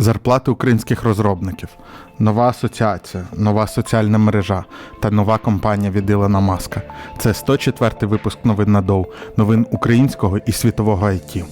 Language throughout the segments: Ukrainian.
Зарплати українських розробників, нова асоціація, нова соціальна мережа та нова компанія від Ілона Маска. Це 104-й випуск новин на Доу, новин українського і світового IT.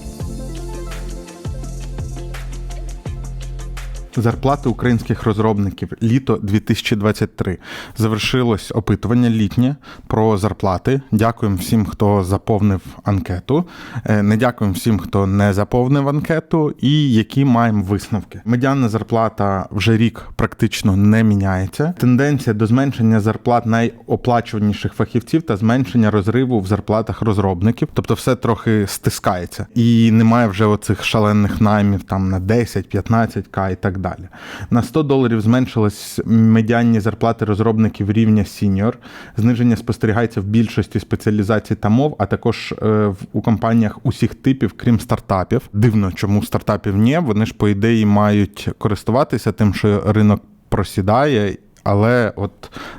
Зарплати українських розробників літо 2023. Завершилось опитування літнє про зарплати. Дякуємо всім, хто заповнив анкету. Е, Не дякуємо всім, хто не заповнив анкету, і які маємо висновки. Медіанна зарплата вже рік практично не міняється. Тенденція до зменшення зарплат найоплачуваніших фахівців та зменшення розриву в зарплатах розробників. Тобто все трохи стискається. І немає вже оцих шалених наймів там на 10, 15к і так далі. На 100 доларів зменшились медіанні зарплати розробників рівня сіньор. Зниження спостерігається в більшості спеціалізацій та мов, а також е, у компаніях усіх типів, крім стартапів. Дивно, чому стартапів ні. Вони ж, по ідеї, мають користуватися тим, що ринок просідає. Але от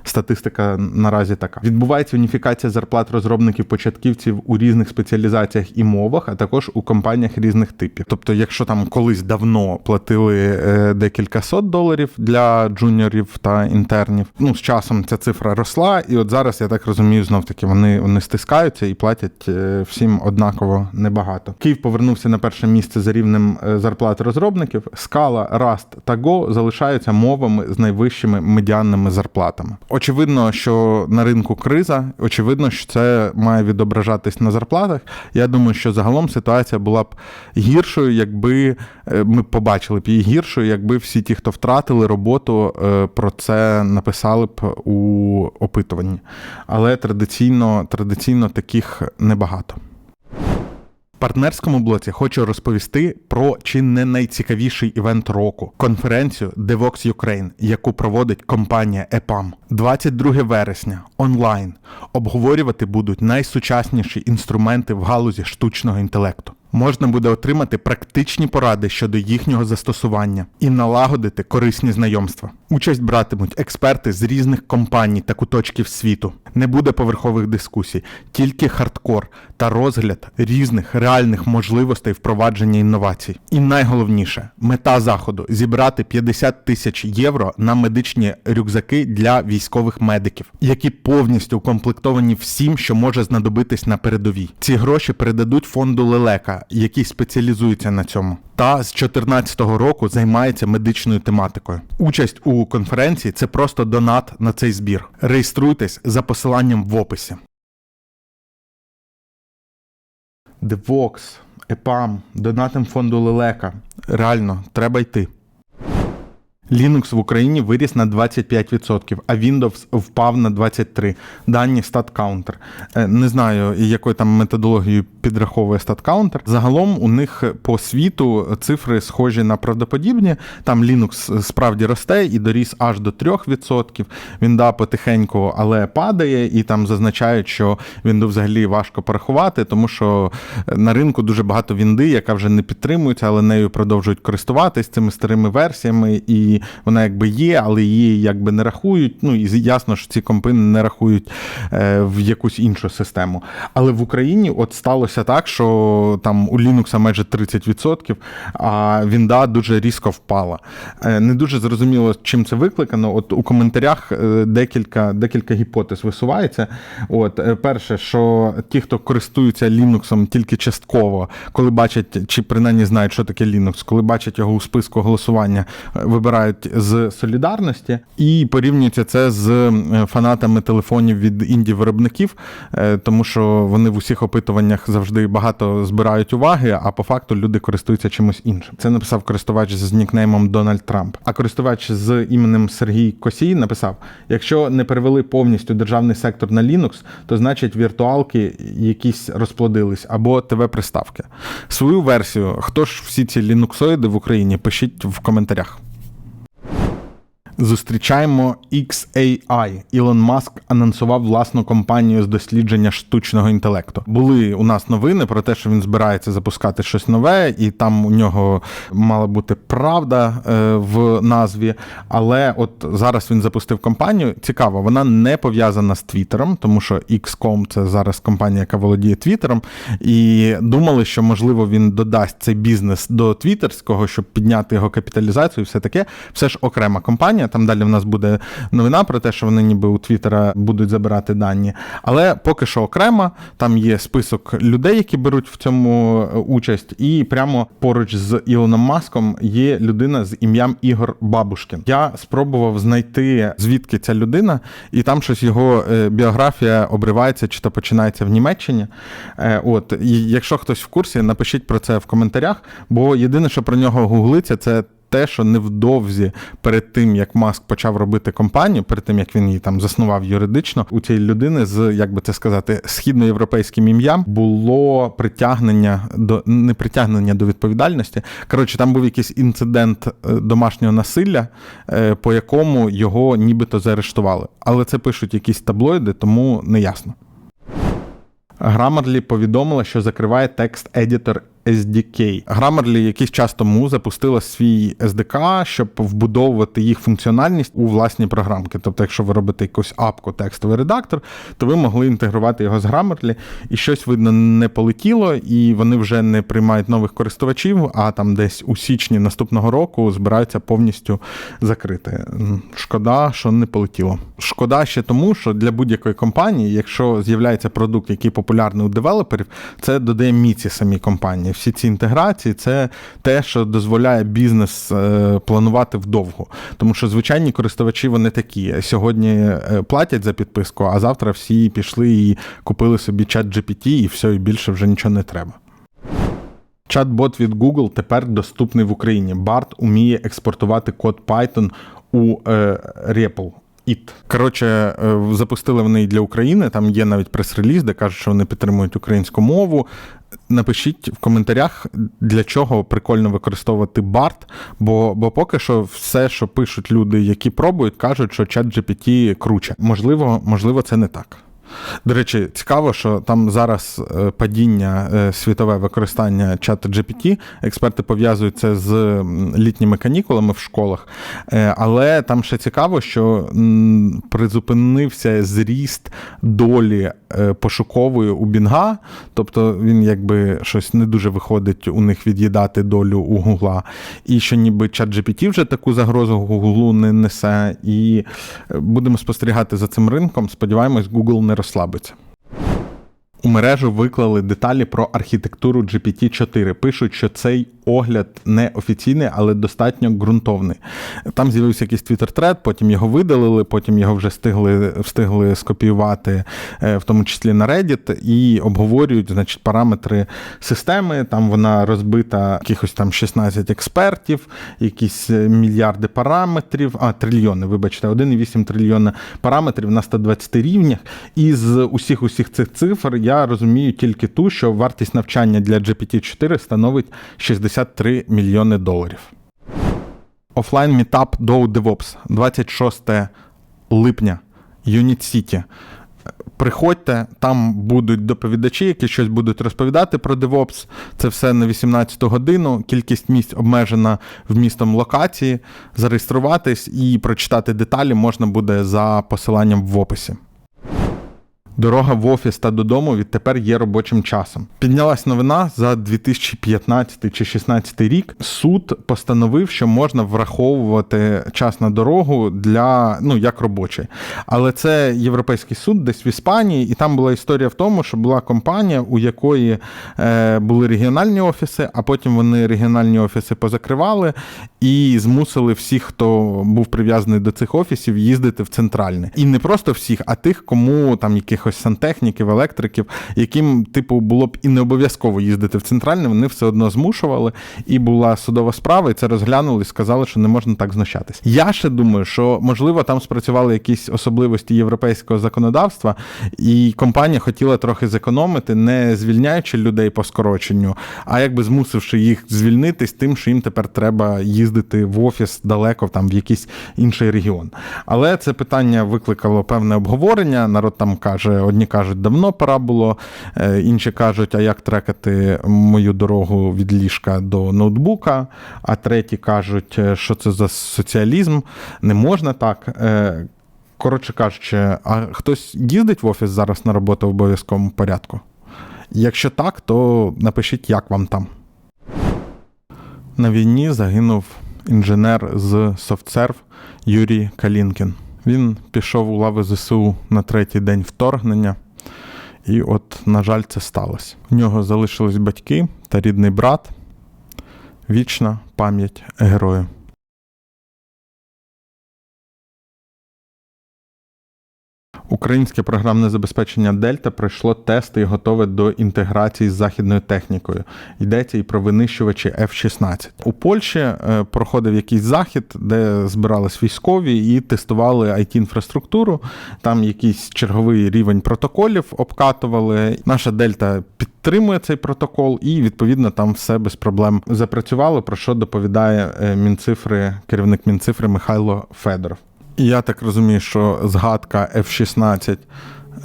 статистика наразі така. Відбувається уніфікація зарплат розробників початківців у різних спеціалізаціях і мовах, а також у компаніях різних типів. Тобто, якщо там колись давно платили е, декілька сот доларів для джуніорів та інтернів, ну з часом ця цифра росла, і от зараз я так розумію, знов таки вони, вони стискаються і платять е, всім однаково небагато. Київ повернувся на перше місце за рівнем е, зарплат розробників. Scala, Rust та Go залишаються мовами з найвищими медіанними зарплатами. Очевидно, що на ринку криза, очевидно, що це має відображатись на зарплатах. Я думаю, що загалом ситуація була б гіршою, якби е, ми побачили б її гіршою, якби всі ті, хто втратили роботу, е, про це написали б у опитуванні. Але традиційно, традиційно таких небагато. Партнерському блоці хочу розповісти про чи не найцікавіший івент року конференцію Devox Ukraine, яку проводить компанія EPAM. 22 вересня онлайн обговорювати будуть найсучасніші інструменти в галузі штучного інтелекту. Можна буде отримати практичні поради щодо їхнього застосування і налагодити корисні знайомства. Участь братимуть експерти з різних компаній та куточків світу. Не буде поверхових дискусій, тільки хардкор та розгляд різних реальних можливостей впровадження інновацій. І найголовніше, мета заходу зібрати 50 тисяч євро на медичні рюкзаки для військових медиків, які повністю укомплектовані всім, що може знадобитись на передовій. Ці гроші передадуть фонду Лелека, який спеціалізується на цьому. Та з 2014 року займається медичною тематикою. Участь у конференції це просто донат на цей збір. Реєструйтесь за посиланням в описі. Девокс, EPAM, донатим фонду Лелека. Реально, треба йти. Linux в Україні виріс на 25%, а Windows впав на 23%. Дані StatCounter. Е, Не знаю, якою там методологією підраховує StatCounter. Загалом у них по світу цифри схожі на правдоподібні. Там Linux справді росте і доріс аж до 3%. Windows потихеньку, але падає, і там зазначають, що Windows взагалі важко порахувати, тому що на ринку дуже багато вінди, яка вже не підтримується, але нею продовжують користуватись цими старими версіями, і вона якби є, але її якби не рахують. Ну і ясно, що ці компи не рахують е, в якусь іншу систему. Але в Україні от сталося так, що там у Linux майже 30%, а Вінда дуже різко впала. Е, Не дуже зрозуміло, чим це викликано. От у коментарях е, декілька, декілька гіпотез висувається. От перше, що ті, хто користуються Linux тільки частково, коли бачать, чи принаймні знають, що таке Linux, коли бачать його у списку голосування, е, вибирають з солідарності і порівнюються це з е, фанатами телефонів від інді-виробників, е, тому що вони в усіх опитуваннях завжди багато збирають уваги, а по факту люди користуються чимось іншим. Це написав користувач з нікнеймом Дональд Трамп. А користувач з іменем Сергій Косій написав: якщо не перевели повністю державний сектор на Linux, то значить віртуалки якісь розплодились або ТВ-приставки. Свою версію, хто ж всі ці лінуксоїди в Україні, пишіть в коментарях. Зустрічаємо XAI. Ілон Маск анонсував власну компанію з дослідження штучного інтелекту. Були у нас новини про те, що він збирається запускати щось нове, і там у нього мала бути правда е, в назві. Але от зараз він запустив компанію. Цікаво, вона не пов'язана з Твіттером, тому що XCOM – це зараз компанія, яка володіє Твіттером. І думали, що можливо він додасть цей бізнес до твіттерського, щоб підняти його капіталізацію, і все таке. Все ж окрема компанія. Там далі в нас буде новина про те, що вони ніби у Твіттера будуть забирати дані. Але поки що окремо, там є список людей, які беруть в цьому е, участь, і прямо поруч з Ілоном Маском є людина з ім'ям Ігор Бабушкін. Я спробував знайти звідки ця людина, і там щось його е, біографія обривається чи то починається в Німеччині. Е, От, і якщо хтось в курсі, напишіть про це в коментарях, бо єдине, що про нього гуглиться, це те, що невдовзі перед тим, як Маск почав робити компанію, перед тим як він її там заснував юридично, у цієї людини з як би це сказати, східноєвропейським ім'ям було притягнення до не притягнення до відповідальності. Коротше, там був якийсь інцидент е, домашнього насилля, е, по якому його нібито заарештували. Але це пишуть якісь таблоїди, тому не ясно. Grammarly повідомила, що закриває текст едітор SDK. Grammarly якийсь час тому запустила свій SDK, щоб вбудовувати їх функціональність у власні програмки. Тобто, якщо ви робите якусь апку, текстовий редактор, то ви могли інтегрувати його з Grammarly, і щось видно не полетіло, і вони вже не приймають нових користувачів, а там десь у січні наступного року збираються повністю закрити. Шкода, що не полетіло. Шкода ще тому, що для будь-якої компанії, якщо з'являється продукт, який популярний у девелоперів, це додає міці самій компанії. Всі ці інтеграції це те, що дозволяє бізнес е, планувати вдовго. Тому що звичайні користувачі вони такі. Сьогодні е, платять за підписку, а завтра всі пішли і купили собі чат GPT, і все, і більше вже нічого не треба. Чат-бот від Google тепер доступний в Україні. BART уміє експортувати код Python у е, REPL. It. Коротше, е, запустили вони і для України. Там є навіть прес-реліз, де кажуть, що вони підтримують українську мову. Напишіть в коментарях, для чого прикольно використовувати Барт, бо бо поки що все, що пишуть люди, які пробують, кажуть, що чат GPT круче. Можливо, можливо, це не так. До речі, цікаво, що там зараз е, падіння е, світове використання чата GPT. Експерти пов'язують це з літніми канікулами в школах. Е, але там ще цікаво, що призупинився зріст долі пошукової у Бінга, тобто він якби щось не дуже виходить у них від'їдати долю у Гугла. І що ніби чат GPT вже таку загрозу Гуглу не несе. І будемо спостерігати за цим ринком. Сподіваємось, Google не розслабиться. У мережу виклали деталі про архітектуру GPT-4. Пишуть, що цей огляд не офіційний, але достатньо ґрунтовний. Там з'явився якийсь твіттер-тред, потім його видалили, потім його вже встигли встигли скопіювати, е, в тому числі на Reddit, і обговорюють значить, параметри системи. Там вона розбита якихось там 16 експертів, якісь е, мільярди параметрів, а трильйони, вибачте, 1,8 трильйона параметрів на 120 рівнях. І з усіх усіх цих цифр я розумію тільки ту, що вартість навчання для GPT-4 становить 63 мільйони доларів. Офлайн мітап до DevOps 26 липня Юніт Сіті. Приходьте, там будуть доповідачі, які щось будуть розповідати про DevOps. Це все на 18 годину. Кількість місць обмежена вмістом локації. Зареєструватись і прочитати деталі можна буде за посиланням в описі. Дорога в офіс та додому відтепер є робочим часом. Піднялась новина за 2015 чи 2016 рік. Суд постановив, що можна враховувати час на дорогу для ну як робочий. Але це європейський суд, десь в Іспанії, і там була історія в тому, що була компанія, у якої е, були регіональні офіси, а потім вони регіональні офіси позакривали і змусили всіх, хто був прив'язаний до цих офісів, їздити в центральне. І не просто всіх, а тих, кому там якихось якихось сантехніків, електриків, яким, типу, було б і не обов'язково їздити в центральне, вони все одно змушували. І була судова справа, і це розглянули і сказали, що не можна так знущатись. Я ще думаю, що можливо там спрацювали якісь особливості європейського законодавства, і компанія хотіла трохи зекономити, не звільняючи людей по скороченню, а якби змусивши їх звільнитись тим, що їм тепер треба їздити в офіс далеко, там в якийсь інший регіон. Але це питання викликало певне обговорення. Народ там каже: одні кажуть, давно пора було, е, інші кажуть, а як трекати мою дорогу від ліжка до ноутбука, а треті кажуть, е, що це за соціалізм, не можна так. Е, Коротше кажучи, а хтось їздить в офіс зараз на роботу в обов'язковому порядку? Якщо так, то напишіть, як вам там. На війні загинув інженер з SoftServe Юрій Калінкін. Він пішов у лави ЗСУ на третій день вторгнення, і от, на жаль, це сталося. У нього залишились батьки та рідний брат. Вічна пам'ять герою. Українське програмне забезпечення Дельта пройшло тести і готове до інтеграції з західною технікою. Йдеться і про винищувачі F-16. У Польщі е, проходив якийсь захід, де збирались військові і тестували it інфраструктуру. Там якийсь черговий рівень протоколів обкатували. Наша Дельта підтримує цей протокол, і відповідно там все без проблем запрацювало. Про що доповідає е, Мінцифри, керівник Мінцифри Михайло Федоров. Я так розумію, що згадка F-16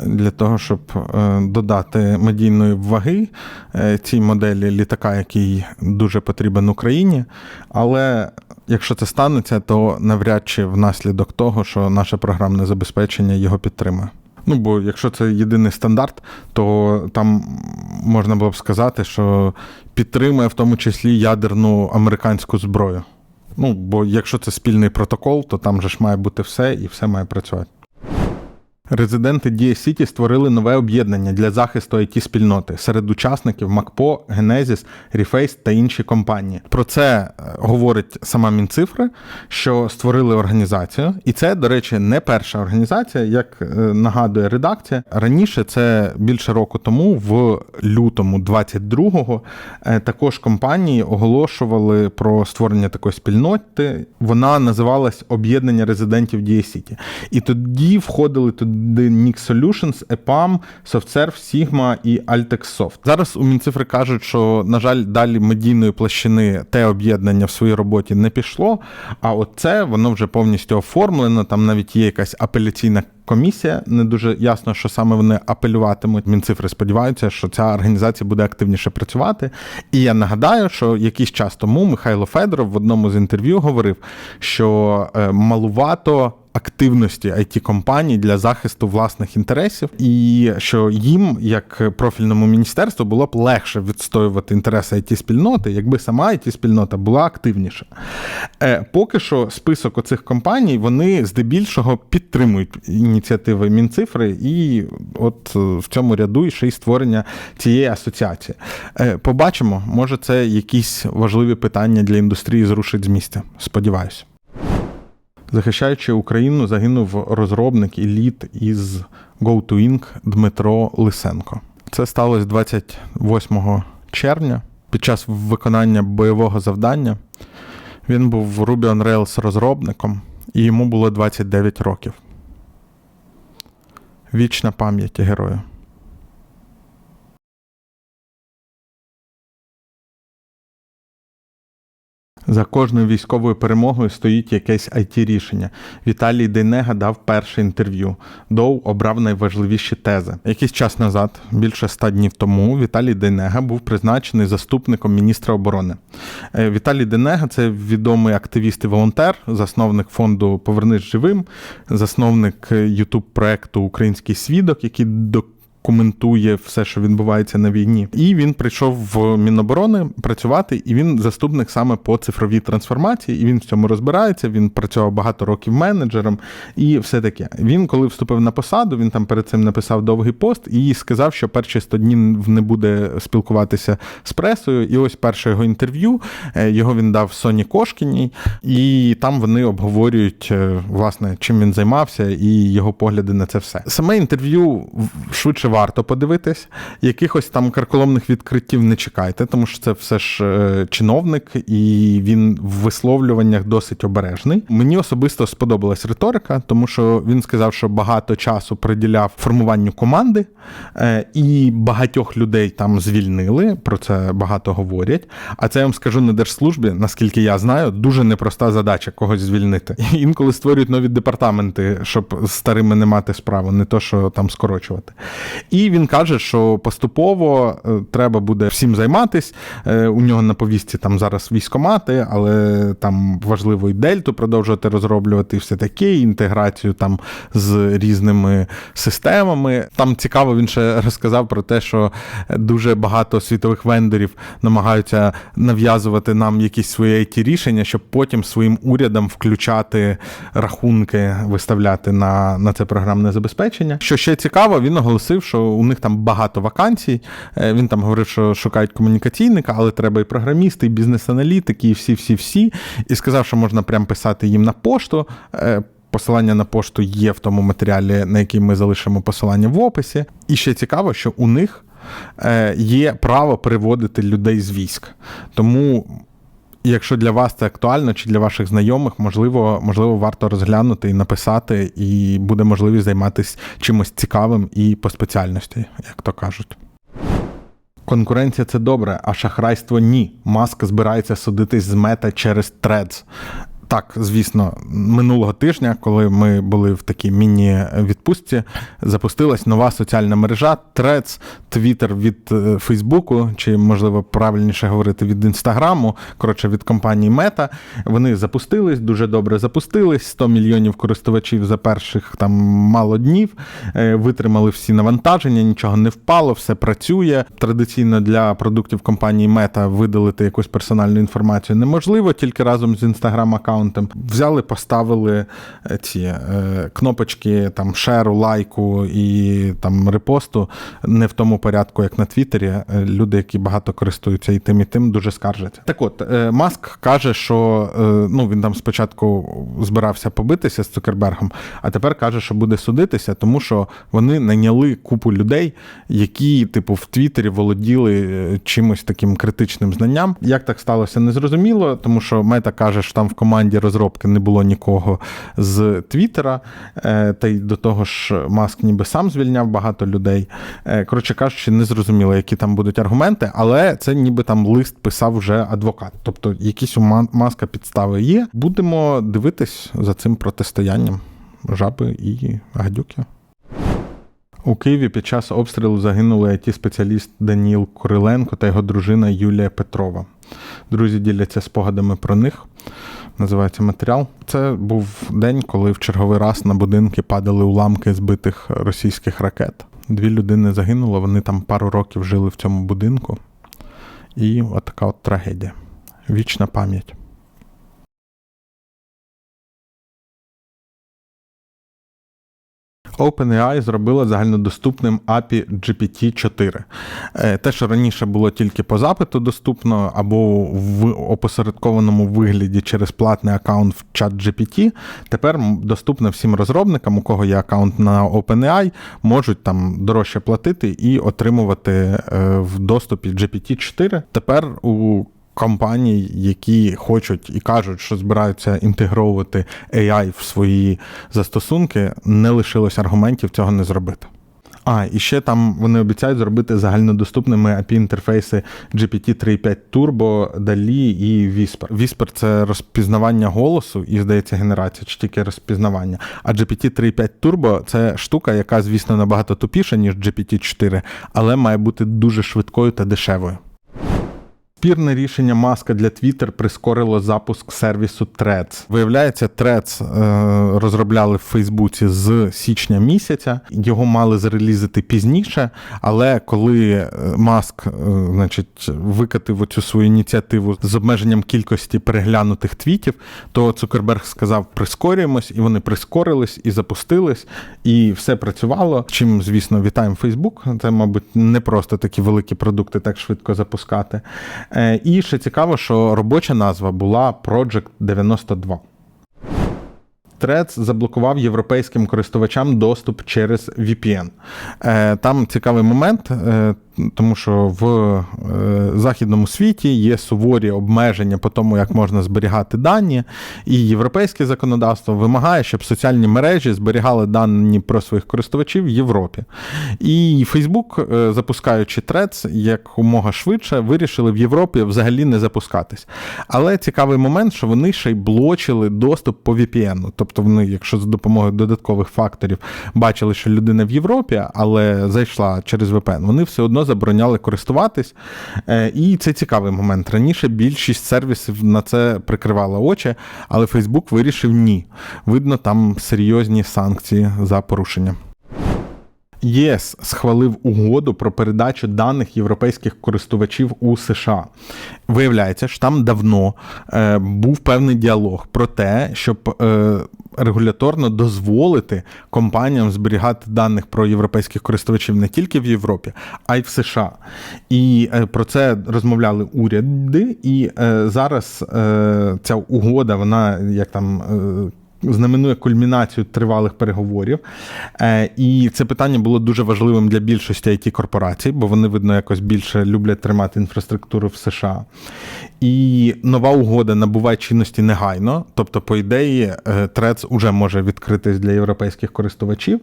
для того, щоб е, додати медійної ваги е, цій моделі літака, який дуже потрібен Україні. Але якщо це станеться, то навряд чи внаслідок того, що наше програмне забезпечення його підтримує. Ну, бо якщо це єдиний стандарт, то там можна було б сказати, що підтримує в тому числі ядерну американську зброю. Ну, бо якщо це спільний протокол, то там же ж має бути все і все має працювати. Резиденти Дія City створили нове об'єднання для захисту it спільноти серед учасників МакПо, Genesis, Reface та інші компанії. Про це е, говорить сама Мінцифри, що створили організацію, і це, до речі, не перша організація, як е, нагадує редакція. Раніше це більше року тому, в лютому 22-го, е, також компанії оголошували про створення такої спільноти. Вона називалась Об'єднання резидентів Дія City. І тоді входили туди. Nix Solutions, EPAM, SoftServe, Sigma і Altex Soft. Зараз у Мінцифри кажуть, що, на жаль, далі медійної площини те об'єднання в своїй роботі не пішло. А от це воно вже повністю оформлено. Там навіть є якась апеляційна. Комісія не дуже ясно, що саме вони апелюватимуть. Мінцифри сподіваються, що ця організація буде активніше працювати. І я нагадаю, що якийсь час тому Михайло Федоров в одному з інтерв'ю говорив, що е, малувато активності it компаній для захисту власних інтересів, і що їм, як профільному міністерству, було б легше відстоювати інтереси it спільноти, якби сама it спільнота була активніша. Е, Поки що список оцих компаній вони здебільшого підтримують ініціативи Мінцифри, і от в цьому ряду ще й створення цієї асоціації. Е, Побачимо, може це якісь важливі питання для індустрії зрушить з місця. Сподіваюся. Захищаючи Україну, загинув розробник і лід із GoToInc Дмитро Лисенко. Це сталося 28 червня під час виконання бойового завдання. Він був Ruby on Rails розробником, і йому було 29 років. Вічна пам'ять герою. За кожною військовою перемогою стоїть якесь it рішення. Віталій Дейнега дав перше інтерв'ю. Доу обрав найважливіші тези. Якийсь час назад, більше ста днів тому, Віталій Дейнега був призначений заступником міністра оборони. Е, Віталій Дейнега – це відомий активіст і волонтер, засновник фонду Повернись живим, засновник ютуб проекту Український свідок, який до коментує все, що відбувається на війні. І він прийшов в Міноборони працювати, і він заступник саме по цифровій трансформації. І він в цьому розбирається. Він працював багато років менеджером і все таке. Він, коли вступив на посаду, він там перед цим написав довгий пост і сказав, що перші 100 днів не буде спілкуватися з пресою. І ось перше його інтерв'ю. е, Його він дав Соні Кошкіній, і там вони обговорюють е, власне, чим він займався і його погляди на це все. Саме інтерв'ю швидше варто подивитись. Якихось там карколомних відкриттів не чекайте, тому що це все ж е, чиновник, і він в висловлюваннях досить обережний. Мені особисто сподобалась риторика, тому що він сказав, що багато часу приділяв формуванню команди, е, і багатьох людей там звільнили. Про це багато говорять. А це я вам скажу на держслужбі, наскільки я знаю, дуже непроста задача когось звільнити. Інколи створюють нові департаменти, щоб з старими не мати справу, не то, що там скорочувати. І він каже, що поступово е, треба буде всім займатись. Е, У нього на повісті там зараз військомати, але там важливо і дельту продовжувати розроблювати, і все таке, і інтеграцію там з різними системами. Там цікаво, він ще розказав про те, що дуже багато світових вендорів намагаються нав'язувати нам якісь свої it рішення, щоб потім своїм урядам включати рахунки, виставляти на, на це програмне забезпечення. Що ще цікаво, він оголосив, що у них там багато вакансій. Е, Він там говорив, що шукають комунікаційника, але треба і програмісти, і бізнес-аналітики, і всі-всі-всі. І сказав, що можна прям писати їм на пошту. Е, Посилання на пошту є в тому матеріалі, на який ми залишимо посилання в описі. І ще цікаво, що у них е, є право переводити людей з військ. Тому, якщо для вас це актуально чи для ваших знайомих, можливо, можливо, варто розглянути і написати, і буде можливість займатися чимось цікавим і по спеціальності, як то кажуть. Конкуренція це добре, а шахрайство ні. Маск збирається судитись з мета через Threads. Так, звісно, минулого тижня, коли ми були в такій міні-відпустці, запустилась нова соціальна мережа Threads, Twitter від е, Фейсбуку, чи можливо правильніше говорити від Інстаграму, коротше від компанії Meta. Вони запустились, дуже добре запустились. 100 мільйонів користувачів за перших там мало днів. е, Витримали всі навантаження, нічого не впало, все працює. Традиційно для продуктів компанії Meta видалити якусь персональну інформацію неможливо, тільки разом з інстаграм аккаунтом. Взяли, поставили е, ці е, кнопочки там шеру, лайку і там репосту не в тому порядку, як на Твіттері. Е, Люди, які багато користуються і тим, і тим, дуже скаржаться. Так от, е, Маск каже, що е, ну він там спочатку збирався побитися з Цукербергом, а тепер каже, що буде судитися, тому що вони найняли купу людей, які, типу, в Твіттері володіли е, чимось таким критичним знанням. Як так сталося, незрозуміло, тому що Мета каже, що там в команді розробки не було нікого з Твіттера, е, та й до того ж, Маск ніби сам звільняв багато людей. Е, Коротше кажучи, не зрозуміло, які там будуть аргументи, але це ніби там лист писав вже адвокат. Тобто якісь у Ма- маска підстави є. Будемо дивитись за цим протистоянням жаби і гадюки. У Києві під час обстрілу загинули it спеціаліст Даніл Куриленко та його дружина Юлія Петрова. Друзі діляться спогадами про них. Називається матеріал. Це був день, коли в черговий раз на будинки падали уламки збитих російських ракет. Дві людини загинуло, вони там пару років жили в цьому будинку. І от така от трагедія. Вічна пам'ять. OpenAI зробила загальнодоступним API GPT-4. Е, Те, що раніше було тільки по запиту доступно, або в опосередкованому вигляді через платний аккаунт в ChatGPT, тепер м- доступно всім розробникам, у кого є аккаунт на OpenAI, можуть там дорожче платити і отримувати е, в доступі GPT-4. Тепер у компаній, які хочуть і кажуть, що збираються інтегровувати AI в свої застосунки, не лишилось аргументів цього не зробити. А, і ще там вони обіцяють зробити загальнодоступними API-інтерфейси GPT 3.5 Turbo, DALI і Whisper. Whisper – це розпізнавання голосу і, здається, генерація, чи тільки розпізнавання. А GPT 3.5 Turbo – це штука, яка, звісно, набагато тупіша, ніж GPT 4, але має бути дуже швидкою та дешевою. Спірне рішення маска для Twitter прискорило запуск сервісу Threads. Виявляється, Threads е, розробляли в Фейсбуці з січня місяця. Його мали зарелізити пізніше, але коли е, маск е, значить, викатив оцю свою ініціативу з обмеженням кількості переглянутих твітів, то Цукерберг сказав: прискорюємось, і вони прискорились і запустились, і все працювало. Чим, звісно, вітаємо Фейсбук. Це, мабуть, не просто такі великі продукти так швидко запускати. Е, І ще цікаво, що робоча назва була Project 92. Threads заблокував європейським користувачам доступ через VPN. Е, Там цікавий момент, е, тому що в е, західному світі є суворі обмеження по тому, як можна зберігати дані, і європейське законодавство вимагає, щоб соціальні мережі зберігали дані про своїх користувачів в Європі. І Facebook, е, запускаючи Threads якомога швидше, вирішили в Європі взагалі не запускатись. Але цікавий момент, що вони ще й блочили доступ по VPN. Тобто вони, якщо за допомогою додаткових факторів бачили, що людина в Європі, але зайшла через VPN, вони все одно забороняли користуватись. Е, І це цікавий момент. Раніше більшість сервісів на це прикривала очі, але Facebook вирішив ні. Видно, там серйозні санкції за порушення. ЄС схвалив угоду про передачу даних європейських користувачів у США. Виявляється, що там давно е, був певний діалог про те, щоб е, регуляторно дозволити компаніям зберігати даних про європейських користувачів не тільки в Європі, а й в США. І е, про це розмовляли уряди, і е, зараз е, ця угода, вона як там. Е, знаменує кульмінацію тривалих переговорів. Е, І це питання було дуже важливим для більшості it корпорацій, бо вони, видно, якось більше люблять тримати інфраструктуру в США. І нова угода набуває чинності негайно. Тобто, по ідеї, ТРЕЦ уже може відкритись для європейських користувачів.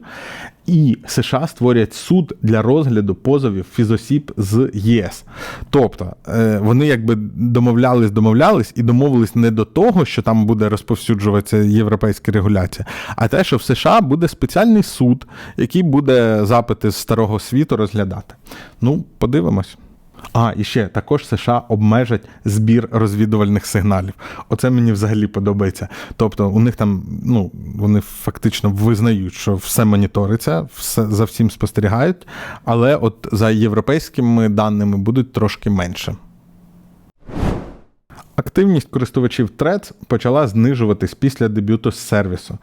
І США створять суд для розгляду позовів фізосіб з ЄС. Тобто е, вони якби домовлялись, домовлялись і домовились не до того, що там буде розповсюджуватися європейська регуляція, а те, що в США буде спеціальний суд, який буде запити з старого світу розглядати. Ну, подивимось. А, і ще також США обмежать збір розвідувальних сигналів. Оце мені взагалі подобається. Тобто, у них там, ну, вони фактично визнають, що все моніториться, все за всім спостерігають, але от за європейськими даними будуть трошки менше. Активність користувачів Threads почала знижуватись після дебюту з сервісу.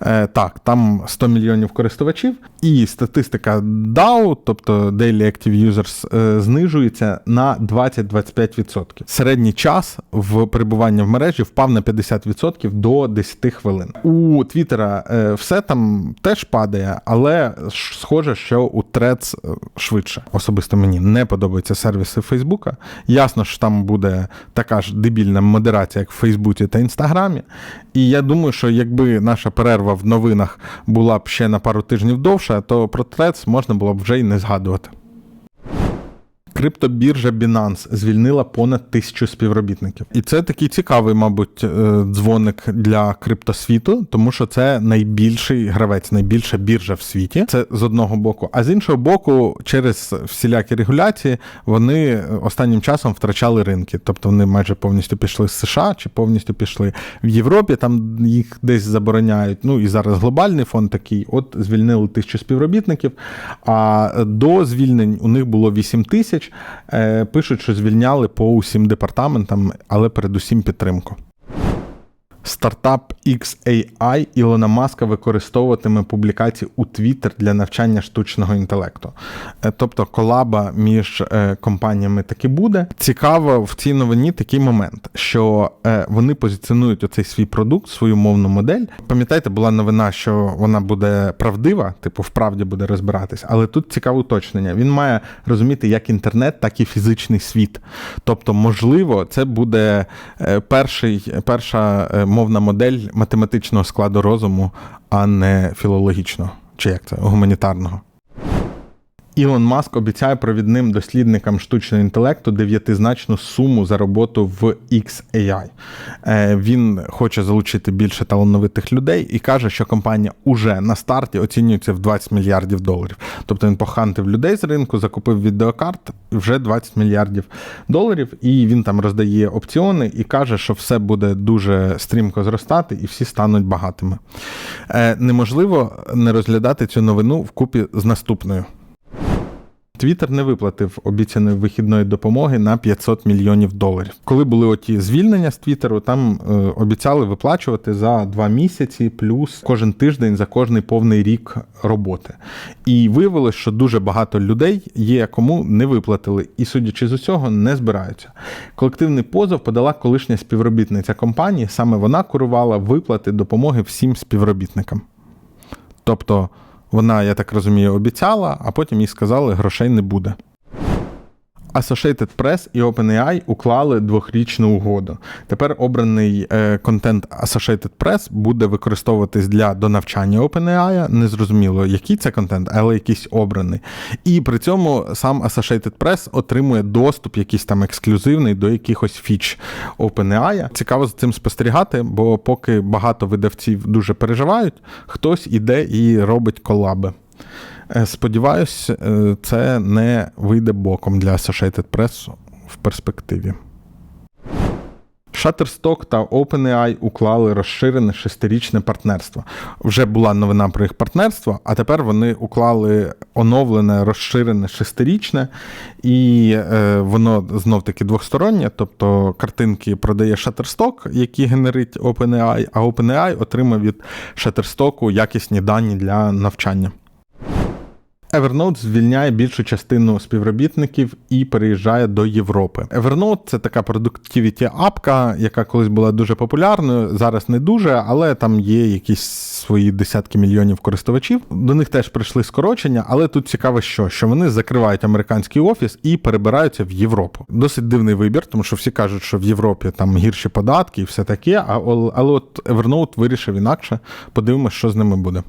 Е, так, там 100 мільйонів користувачів, і статистика DAO, тобто Daily Active Users, е, знижується на 20-25%. Середній час в перебуванні в мережі впав на 50% до 10 хвилин. У Твіттера е, все там теж падає, але схоже, що у Threads е, швидше. Особисто мені не подобаються сервіси Фейсбука. Ясно, що там буде така ж дебільна модерація, як в Фейсбуці та Інстаграмі. І я думаю, що якби наша перерва в новинах була б ще на пару тижнів довша, то про трец можна було б вже й не згадувати. Криптобіржа Binance звільнила понад тисячу співробітників. І це такий цікавий, мабуть, е, дзвоник для криптосвіту, тому що це найбільший гравець, найбільша біржа в світі. Це з одного боку. А з іншого боку, через всілякі регуляції вони останнім часом втрачали ринки. Тобто вони майже повністю пішли з США чи повністю пішли в Європі. Там їх десь забороняють. Ну і зараз глобальний фонд такий. От звільнили тисячу співробітників. А до звільнень у них було 8 тисяч. Е, Пишуть, що звільняли по усім департаментам, але передусім підтримку. Стартап XAI Ілона Маска використовуватиме публікації у Twitter для навчання штучного інтелекту. Е, Тобто колаба між е, компаніями таки буде. Цікаво в цій новині такий момент, що е, вони позиціонують оцей свій продукт, свою мовну модель. Пам'ятаєте, була новина, що вона буде правдива, типу, вправді буде розбиратись, але тут цікаве уточнення. Він має розуміти як інтернет, так і фізичний світ. Тобто, можливо, це буде перший, перша мовна модель математичного складу розуму, а не філологічного, чи як це, гуманітарного. Ілон Маск обіцяє провідним дослідникам штучного інтелекту дев'ятизначну суму за роботу в XAI. Е, Він хоче залучити більше талановитих людей і каже, що компанія уже на старті оцінюється в 20 мільярдів доларів. Тобто він похантив людей з ринку, закупив відеокарт вже 20 мільярдів доларів, і він там роздає опціони і каже, що все буде дуже стрімко зростати, і всі стануть багатими. Е, Неможливо не розглядати цю новину вкупі з наступною. Твіттер не виплатив обіцяної вихідної допомоги на 500 мільйонів доларів. Коли були оті звільнення з Твіттеру, там е, обіцяли виплачувати за два місяці, плюс кожен тиждень за кожний повний рік роботи. І виявилось, що дуже багато людей є, кому не виплатили, і судячи з усього, не збираються. Колективний позов подала колишня співробітниця компанії. Саме вона курувала виплати допомоги всім співробітникам. Тобто. Вона, я так розумію, обіцяла, а потім їй сказали, грошей не буде. Associated Press і OpenAI уклали двохрічну угоду. Тепер обраний е, контент Associated Press буде використовуватись для донавчання OpenAI. Незрозуміло, який це контент, але якийсь обраний. І при цьому сам Associated Press отримує доступ, якийсь там ексклюзивний до якихось фіч OpenAI. Цікаво за цим спостерігати, бо поки багато видавців дуже переживають, хтось іде і робить колаби. Е, Сподіваюсь, е, це не вийде боком для Associated Press в перспективі. Shutterstock та OpenAI уклали розширене шестирічне партнерство. Вже була новина про їх партнерство, а тепер вони уклали оновлене, розширене шестирічне, і е, воно знов-таки двостороннє. Тобто картинки продає Shutterstock, які генерить OpenAI, а OpenAI отримав від Shutterstock якісні дані для навчання. Evernote звільняє більшу частину співробітників і переїжджає до Європи. Evernote – це така продуктивіті апка, яка колись була дуже популярною, зараз не дуже, але там є якісь свої десятки мільйонів користувачів. До них теж прийшли скорочення, але тут цікаво, що, що вони закривають американський офіс і перебираються в Європу. Досить дивний вибір, тому що всі кажуть, що в Європі там гірші податки і все таке. А але от Evernote вирішив інакше. Подивимося, що з ними буде.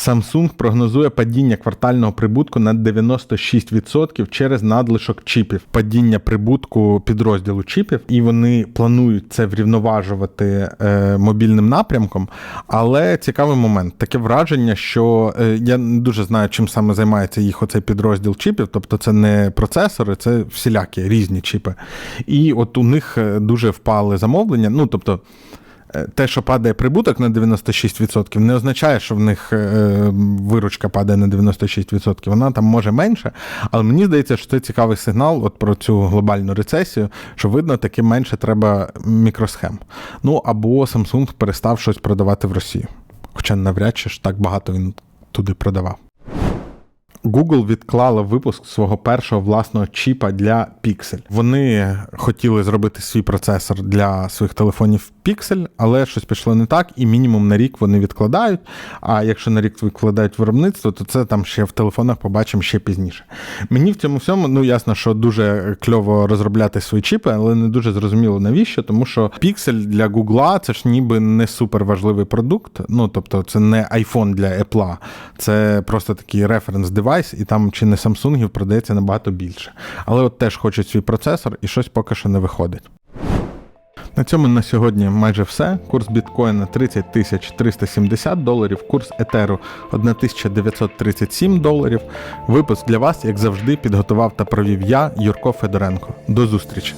Samsung прогнозує падіння квартального прибутку на 96% через надлишок чіпів, падіння прибутку підрозділу чіпів, і вони планують це врівноважувати е, мобільним напрямком. Але цікавий момент таке враження, що е, я не дуже знаю, чим саме займається їх оцей підрозділ чіпів, тобто це не процесори, це всілякі різні чіпи. І от у них е, дуже впали замовлення. Ну тобто. Те, що падає прибуток на 96%, не означає, що в них е, виручка падає на 96%. Вона там може менше, але мені здається, що це цікавий сигнал от про цю глобальну рецесію, що видно, таки менше треба мікросхем. Ну або Samsung перестав щось продавати в Росію. Хоча навряд чи ж так багато він туди продавав. Google відклала випуск свого першого власного чіпа для Pixel. Вони хотіли зробити свій процесор для своїх телефонів Pixel, але щось пішло не так, і мінімум на рік вони відкладають. А якщо на рік відкладають виробництво, то це там ще в телефонах побачимо ще пізніше. Мені в цьому всьому ну ясно, що дуже кльово розробляти свої чіпи, але не дуже зрозуміло навіщо, тому що Pixel для Google це ж ніби не супер важливий продукт. Ну тобто, це не iPhone для Apple, це просто такий референс девайс, і там чи не Samsung продається набагато більше. Але от теж хочуть свій процесор, і щось поки що не виходить. На цьому на сьогодні майже все. Курс біткоїна 30 тисяч 370 доларів, курс етеру 1937 доларів. Випуск для вас, як завжди, підготував та провів я, Юрко Федоренко. До зустрічі!